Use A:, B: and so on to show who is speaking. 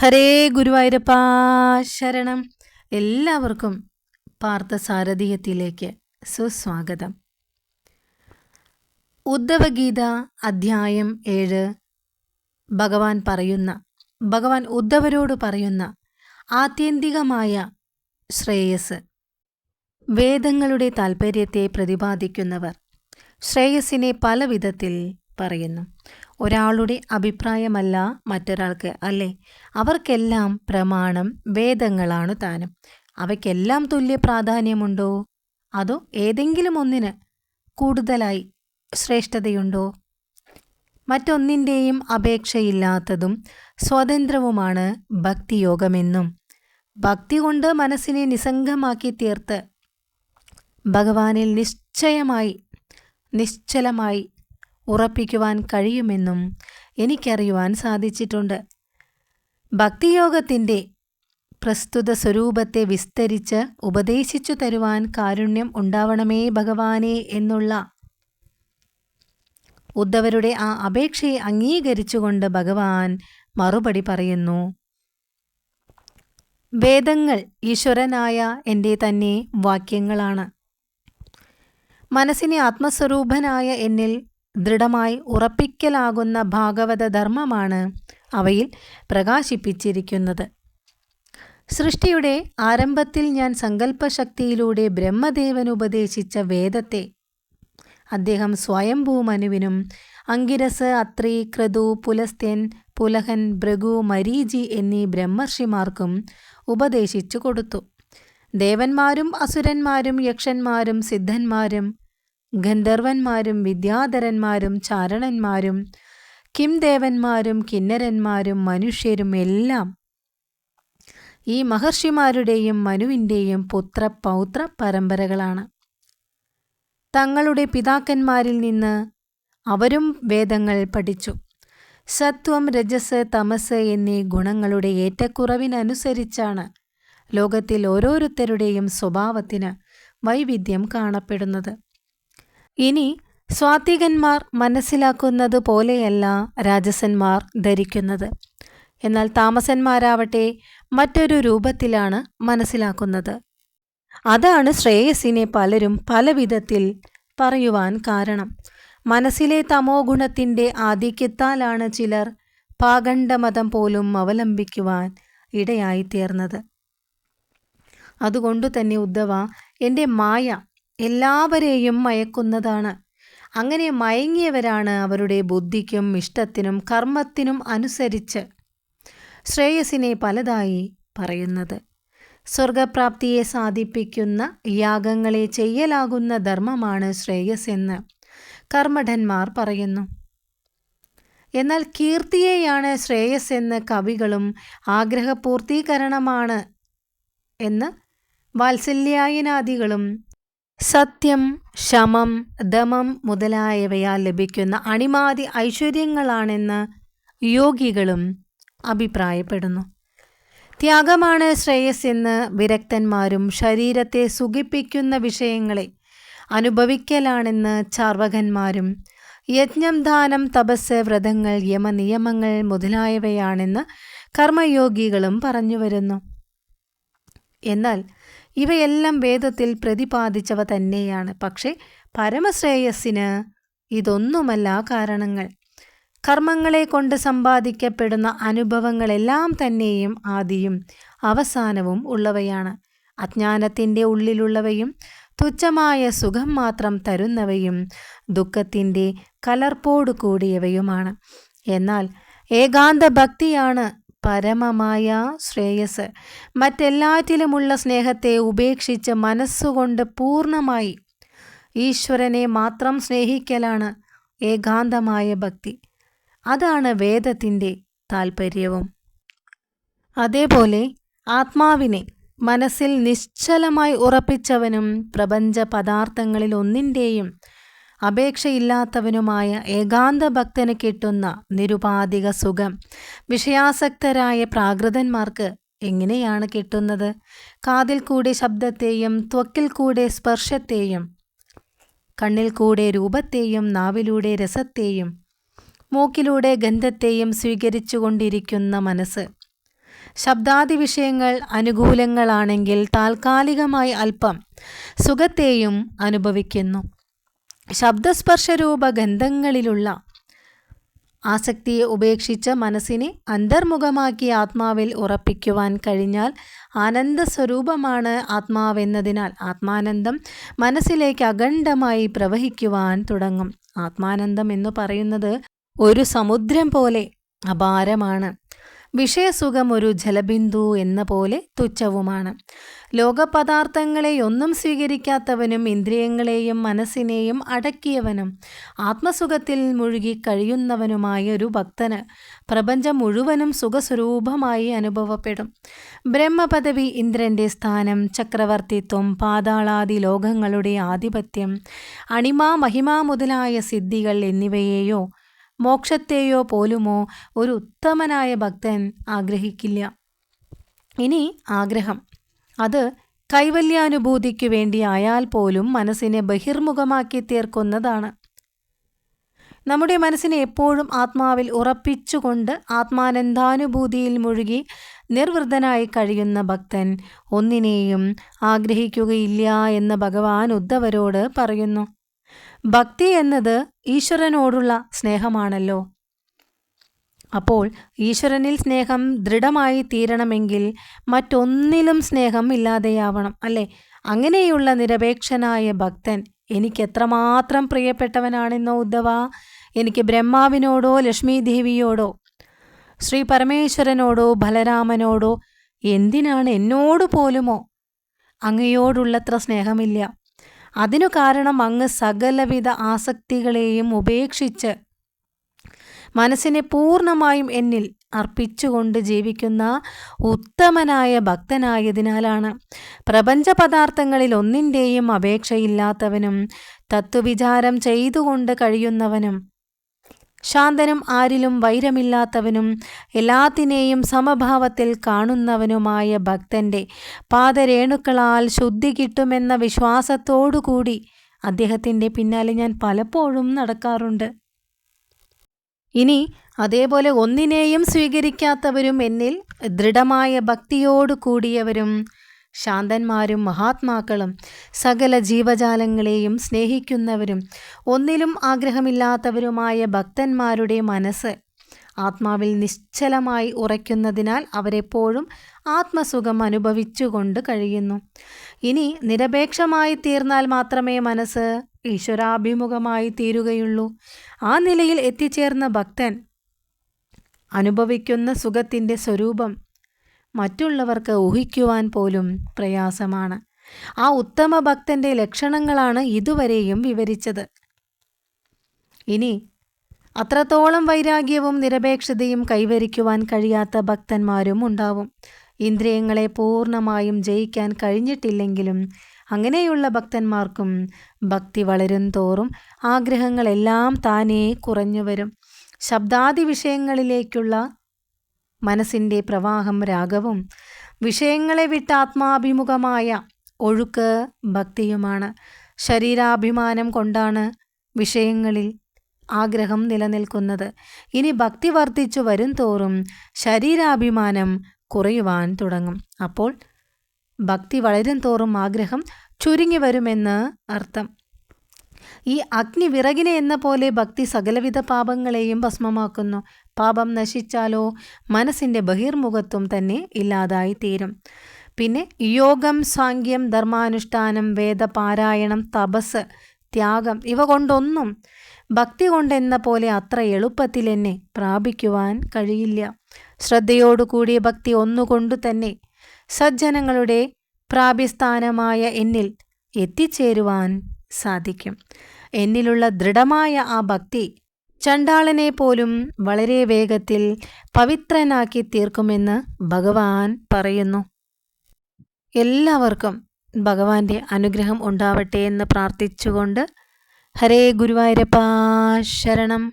A: ഹരേ ഗുരുവായൂരപ്പ ശരണം. എല്ലാവർക്കും പാർത്ഥസാരഥീയത്തിലേക്ക് സുസ്വാഗതം. ഉദ്ധവഗീത അധ്യായം ഏഴ്. ഭഗവാൻ പറയുന്ന ഭഗവാൻ ഉദ്ധവരോട് പറയുന്ന ആത്യന്തികമായ ശ്രേയസ്. വേദങ്ങളുടെ താൽപ്പര്യത്തെ പ്രതിപാദിക്കുന്നവർ ശ്രേയസിനെ പല വിധത്തിൽ പറയുന്നു. ഒരാളുടെ അഭിപ്രായമല്ല മറ്റൊരാൾക്ക് അല്ലേ? അവർക്കെല്ലാം പ്രമാണം വേദങ്ങളാണ് താനും. അവയ്ക്കെല്ലാം തുല്യ പ്രാധാന്യമുണ്ടോ? അതോ ഏതെങ്കിലും ഒന്നിന് കൂടുതലായി ശ്രേഷ്ഠതയുണ്ടോ? മറ്റൊന്നിന്റെയും അപേക്ഷയില്ലാത്തതും സ്വതന്ത്രവുമാണ് ഭക്തിയോഗമെന്നും. ഭക്തി കൊണ്ട് മനസ്സിനെ നിസ്സംഗമാക്കി തീർത്ത് ഭഗവാനിൽ നിശ്ചയമായി നിശ്ചലമായി ഉറപ്പിക്കുവാൻ കഴിയുമെന്നും എനിക്കറിയുവാൻ സാധിച്ചിട്ടുണ്ട്. ഭക്തിയോഗത്തിന്റെ പ്രസ്തുത സ്വരൂപത്തെ വിസ്തരിച്ച് ഉപദേശിച്ചു തരുവാൻ കാരുണ്യം ഉണ്ടാവണമേ ഭഗവാനെ എന്നുള്ള ഉദ്ധവരുടെ ആ അപേക്ഷയെ അംഗീകരിച്ചുകൊണ്ട് ഭഗവാൻ മറുപടി പറയുന്നു. വേദങ്ങൾ ഈശ്വരനായ എന്റെ തന്നെ വാക്യങ്ങളാണ്. മനസ്സിനെ ആത്മസ്വരൂപനായ എന്നിൽ ദൃഢമായി ഉറപ്പിക്കലാകുന്ന ഭാഗവത ധർമ്മമാണ് അവയിൽ പ്രകാശിപ്പിച്ചിരിക്കുന്നത്. സൃഷ്ടിയുടെ ആരംഭത്തിൽ ഞാൻ സങ്കല്പശക്തിയിലൂടെ ബ്രഹ്മദേവൻ ഉപദേശിച്ച വേദത്തെ അദ്ദേഹം സ്വയംഭൂമനുവിനും അങ്കിരസ് അത്രി ക്രതു പുലസ്ത്യൻ പുലഹൻ ഭൃഗു മരീചി എന്നീ ബ്രഹ്മർഷിമാർക്കും ഉപദേശിച്ചു കൊടുത്തു. ദേവന്മാരും അസുരന്മാരും യക്ഷന്മാരും സിദ്ധന്മാരും ഗന്ധർവന്മാരും വിദ്യാധരന്മാരും ചാരണന്മാരും കിംദേവന്മാരും കിന്നരന്മാരും മനുഷ്യരും എല്ലാം ഈ മഹർഷിമാരുടെയും മനുവിന്റെയും പുത്ര പൗത്ര പരമ്പരകളാണ് തങ്ങളുടെ പിതാക്കന്മാരിൽ നിന്ന് അവരും വേദങ്ങൾ പഠിച്ചു. സത്വം രജസ് തമസ് എന്നീ ഗുണങ്ങളുടെ ഏറ്റക്കുറവിനനുസരിച്ചാണ് ലോകത്തിൽ ഓരോരുത്തരുടെയും സ്വഭാവത്തിന് വൈവിധ്യം കാണപ്പെടുന്നത്. ഇനി സ്വാത്വികന്മാർ മനസ്സിലാക്കുന്നത് പോലെയല്ല രാജസന്മാർ ധരിക്കുന്നത്. എന്നാൽ താമസന്മാരാവട്ടെ മറ്റൊരു രൂപത്തിലാണ് മനസ്സിലാക്കുന്നത്. അതാണ് ശ്രേയസിനെ പലരും പല വിധത്തിൽ പറയുവാൻ കാരണം. മനസ്സിലെ തമോ ഗുണത്തിന്റെ ആധിക്യത്താലാണ് ചിലർ പാകണ്ഡമതം പോലും അവലംബിക്കുവാൻ ഇടയായിത്തീർന്നത്. അതുകൊണ്ടു തന്നെ ഉദ്ധവ എന്റെ മായ എല്ലാവരെയും മയക്കുന്നതാണ്. അങ്ങനെ മയങ്ങിയവരാണ് അവരുടെ ബുദ്ധിക്കും ഇഷ്ടത്തിനും കർമ്മത്തിനും അനുസരിച്ച് ശ്രേയസിനെ പലതായി പറയുന്നത്. സ്വർഗപ്രാപ്തിയെ സാധിപ്പിക്കുന്ന യാഗങ്ങളെ ചെയ്യലാകുന്ന ധർമ്മമാണ് ശ്രേയസ് എന്ന് കർമ്മഠന്മാർ പറയുന്നു. എന്നാൽ കീർത്തിയെയാണ് ശ്രേയസ് എന്ന് കവികളും ആഗ്രഹപൂർത്തീകരണമാണ് എന്ന് വാത്സല്യായനാദികളും സത്യം ശമം ദമം മുതലായവയാൽ ലഭിക്കുന്ന അണിമാതി ഐശ്വര്യങ്ങളാണെന്ന് യോഗികളും അഭിപ്രായപ്പെടുന്നു. ത്യാഗമാണ് ശ്രേയസ് എന്ന് വിരക്തന്മാരും ശരീരത്തെ സുഖിപ്പിക്കുന്ന വിഷയങ്ങളെ അനുഭവിക്കലാണെന്ന് ചാർവകന്മാരും യജ്ഞം ദാനം തപസ് വ്രതങ്ങൾ യമനിയമങ്ങൾ മുതലായവയാണെന്ന് കർമ്മയോഗികളും പറഞ്ഞു വരുന്നു. എന്നാൽ ഇവയെല്ലാം വേദത്തിൽ പ്രതിപാദിച്ചവ തന്നെയാണ്. പക്ഷേ പരമശ്രേയസ്സിന് ഇതൊന്നുമല്ല കാരണങ്ങൾ. കർമ്മങ്ങളെ കൊണ്ട് സമ്പാദിക്കപ്പെടുന്ന അനുഭവങ്ങളെല്ലാം തന്നെയും ആദിയും അവസാനവും ഉള്ളവയാണ്. അജ്ഞാനത്തിന്റെ ഉള്ളിലുള്ളവയും തുച്ഛമായ സുഖം മാത്രം തരുന്നവയും ദുഃഖത്തിന്റെ കലർപ്പോടു കൂടിയവയുമാണ്. എന്നാൽ ഏകാന്ത ഭക്തിയാണ് പരമമായ ശ്രേയസ്. മറ്റെല്ലാറ്റിലുമുള്ള സ്നേഹത്തെ ഉപേക്ഷിച്ച് മനസ്സുകൊണ്ട് പൂർണമായി ഈശ്വരനെ മാത്രം സ്നേഹിക്കലാണ് ഏകാന്തമായ ഭക്തി. അതാണ് വേദത്തിന്റെ താൽപ്പര്യവും അതേപോലെ ആത്മാവിനെ മനസ്സിൽ നിശ്ചലമായി ഉറപ്പിച്ചവനും പ്രപഞ്ച പദാർത്ഥങ്ങളിൽ ഒന്നിന്റെയും അപേക്ഷയില്ലാത്തവനുമായ ഏകാന്ത ഭക്തന് കിട്ടുന്ന നിരുപാധിക സുഖം. വിഷയാസക്തരായ പ്രാകൃതന്മാർക്ക് എങ്ങനെയാണ് കിട്ടുന്നത്? കാതിൽ കൂടെ ശബ്ദത്തെയും ത്വക്കിൽ കൂടെ സ്പർശത്തെയും കണ്ണിൽ കൂടെ രൂപത്തെയും നാവിലൂടെ രസത്തെയും മൂക്കിലൂടെ ഗന്ധത്തെയും സ്വീകരിച്ചുകൊണ്ടിരിക്കുന്ന മനസ്സ്. ശബ്ദാദി വിഷയങ്ങൾ അനുകൂലങ്ങളാണെങ്കിൽ താൽക്കാലികമായി അല്പം സുഖത്തെയും അനുഭവിക്കുന്നു. ശബ്ദസ്പർശരൂപ ഗന്ധങ്ങളിലുള്ള ആസക്തിയെ ഉപേക്ഷിച്ച് മനസ്സിനെ അന്തർമുഖമാക്കി ആത്മാവിൽ ഉറപ്പിക്കുവാൻ കഴിഞ്ഞാൽ ആനന്ദ സ്വരൂപമാണ് ആത്മാവെന്നതിനാൽ ആത്മാനന്ദം മനസ്സിലേക്ക് അഖണ്ഡമായി പ്രവഹിക്കുവാൻ തുടങ്ങും. ആത്മാനന്ദം എന്ന് പറയുന്നത് ഒരു സമുദ്രം പോലെ അപാരമാണ്. വിഷയസുഖം ഒരു ജലബിന്ദു എന്ന പോലെ തുച്ഛവുമാണ്. ലോകപദാർത്ഥങ്ങളെ ഒന്നും സ്വീകരിക്കാത്തവനും ഇന്ദ്രിയങ്ങളെയും മനസ്സിനെയും അടക്കിയവനും ആത്മസുഖത്തിൽ മുഴുകി കഴിയുന്നവനുമായ ഒരു ഭക്തന് പ്രപഞ്ചം മുഴുവനും സുഖസ്വരൂപമായി അനുഭവപ്പെടും. ബ്രഹ്മപദവി ഇന്ദ്രന്റെ സ്ഥാനം ചക്രവർത്തിത്വം പാതാളാദി ലോകങ്ങളുടെ ആധിപത്യം അണിമ മഹിമ മുതലായ സിദ്ധികൾ എന്നിവയെയോ മോക്ഷത്തെയോ പോലുമോ ഒരു ഉത്തമനായ ഭക്തൻ ആഗ്രഹിക്കില്ല. ഇനി ആഗ്രഹം. അത് കൈവല്യാനുഭൂതിക്കു വേണ്ടി ആയാൽ പോലും മനസ്സിനെ ബഹിർമുഖമാക്കി തീർക്കുന്നതാണ്. നമ്മുടെ മനസ്സിനെ എപ്പോഴും ആത്മാവിൽ ഉറപ്പിച്ചുകൊണ്ട് ആത്മാനന്ദാനുഭൂതിയിൽ മുഴുകി നിർവൃതനായി കഴിയുന്ന ഭക്തൻ ഒന്നിനെയും ആഗ്രഹിക്കുകയില്ല എന്ന് ഭഗവാൻ ഉദ്ധവരോട് പറയുന്നു. ഭക്തി എന്നത് ഈശ്വരനോടുള്ള സ്നേഹമാണല്ലോ. അപ്പോൾ ഈശ്വരനിൽ സ്നേഹം ദൃഢമായി തീരണമെങ്കിൽ മറ്റൊന്നിലും സ്നേഹം ഇല്ലാതെയാവണം അല്ലേ? അങ്ങനെയുള്ള നിരപേക്ഷനായ ഭക്തൻ എനിക്ക് എത്രമാത്രം പ്രിയപ്പെട്ടവനാണെന്നോ ഉദ്ധവ? എനിക്ക് ബ്രഹ്മാവിനോടോ ലക്ഷ്മി ദേവിയോടോ ശ്രീ പരമേശ്വരനോടോ ബലരാമനോടോ എന്തിനാണ് എന്നോട് പോലുമോ അങ്ങയോടുള്ളത്ര സ്നേഹമില്ല. അതിനു കാരണം അങ്ങ് സകലവിധ ആസക്തികളെയും ഉപേക്ഷിച്ച് മനസ്സിനെ പൂർണമായും എന്നിൽ അർപ്പിച്ചുകൊണ്ട് ജീവിക്കുന്ന ഉത്തമനായ ഭക്തനായതിനാലാണ്. പ്രപഞ്ച പദാർത്ഥങ്ങളിൽ ഒന്നിന്റെയും അപേക്ഷയില്ലാത്തവനും തത്വവിചാരം ചെയ്തുകൊണ്ട് കഴിയുന്നവനും ശാന്തനും ആരിലും വൈരമില്ലാത്തവനും എല്ലാത്തിനെയും സമഭാവത്തിൽ കാണുന്നവനുമായ ഭക്തന്റെ പാദരേണുക്കളാൽ ശുദ്ധി കിട്ടുമെന്ന വിശ്വാസത്തോടുകൂടി അദ്ദേഹത്തിന്റെ പിന്നാലെ ഞാൻ പലപ്പോഴും നടക്കാറുണ്ട്. ഇനി അതേപോലെ ഒന്നിനെയും സ്വീകരിക്കാത്തവരും എന്നിൽ ദൃഢമായ ഭക്തിയോടു കൂടിയവരും ശാന്തന്മാരും മഹാത്മാക്കളും സകല ജീവജാലങ്ങളെയും സ്നേഹിക്കുന്നവരും ഒന്നിലും ആഗ്രഹമില്ലാത്തവരുമായ ഭക്തന്മാരുടെ മനസ്സ് ആത്മാവിൽ നിശ്ചലമായി ഉറയ്ക്കുന്നതിനാൽ അവരെപ്പോഴും ആത്മസുഖം അനുഭവിച്ചുകൊണ്ട് കഴിയുന്നു. ഇനി നിരപേക്ഷമായി തീർന്നാൽ മാത്രമേ മനസ്സ് ഈശ്വരാഭിമുഖമായി തീരുകയുള്ളൂ. ആ നിലയിൽ എത്തിച്ചേർന്ന ഭക്തൻ അനുഭവിക്കുന്ന സുഖത്തിന്റെ സ്വരൂപം മറ്റുള്ളവർക്ക് ഊഹിക്കുവാൻ പോലും പ്രയാസമാണ്. ആ ഉത്തമ ഭക്തന്റെ ലക്ഷണങ്ങളാണ് ഇതുവരെയും വിവരിച്ചത്. ഇനി അത്രത്തോളം വൈരാഗ്യവും നിരപേക്ഷതയും കൈവരിക്കുവാൻ കഴിയാത്ത ഭക്തന്മാരും ഉണ്ടാവും. ഇന്ദ്രിയങ്ങളെ പൂർണമായും ജയിക്കാൻ കഴിഞ്ഞിട്ടില്ലെങ്കിലും അങ്ങനെയുള്ള ഭക്തന്മാർക്കും ഭക്തി വളരും തോറും ആഗ്രഹങ്ങളെല്ലാം താനേ കുറഞ്ഞു വരും. ശബ്ദാദി വിഷയങ്ങളിലേക്കുള്ള മനസ്സിന്റെ പ്രവാഹം രാഗവും വിഷയങ്ങളെ വിട്ട് ആത്മാഭിമുഖമായ ഒഴുക്ക് ഭക്തിയുമാണ്. ശരീരാഭിമാനം കൊണ്ടാണ് വിഷയങ്ങളിൽ ആഗ്രഹം നിലനിൽക്കുന്നത്. ഇനി ഭക്തി വർദ്ധിച്ചു വരും തോറും ശരീരാഭിമാനം കുറയുവാൻ തുടങ്ങും. അപ്പോൾ ഭക്തി വളരും തോറും ആഗ്രഹം ചുരുങ്ങി വരുമെന്ന് അർത്ഥം. ഈ അഗ്നി വിറകിനെ എന്ന പോലെ ഭക്തി സകലവിധ പാപങ്ങളെയും ഭസ്മമാക്കുന്നു. പാപം നശിച്ചാലോ മനസ്സിന്റെ ബഹിർമുഖത്വം തന്നെ ഇല്ലാതായി തീരും. പിന്നെ യോഗം സാങ്ക്യം ധർമാനുഷ്ഠാനം വേദപാരായണം തപസ് ത്യാഗം ഇവ കൊണ്ടൊന്നും ഭക്തി കൊണ്ടെന്ന പോലെ അത്ര എളുപ്പത്തിൽ എന്നെ പ്രാപിക്കുവാൻ കഴിയില്ല. ശ്രദ്ധയോടുകൂടിയ ഭക്തി ഒന്നുകൊണ്ടു തന്നെ സജ്ജനങ്ങളുടെ പ്രാപ്യസ്ഥാനമായ എന്നിൽ എത്തിച്ചേരുവാൻ സാധിക്കും. എന്നിലുള്ള ദൃഢമായ ആ ഭക്തി ചണ്ടാളനെ പോലും വളരെ വേഗത്തിൽ പവിത്രനാക്കി തീർക്കുമെന്ന് ഭഗവാൻ പറയുന്നു. എല്ലാവർക്കും ഭഗവാന്റെ അനുഗ്രഹം ഉണ്ടാവട്ടെ എന്ന് പ്രാർത്ഥിച്ചുകൊണ്ട് ഹരേ ഗുരുവായൂരപ്പ ശരണം.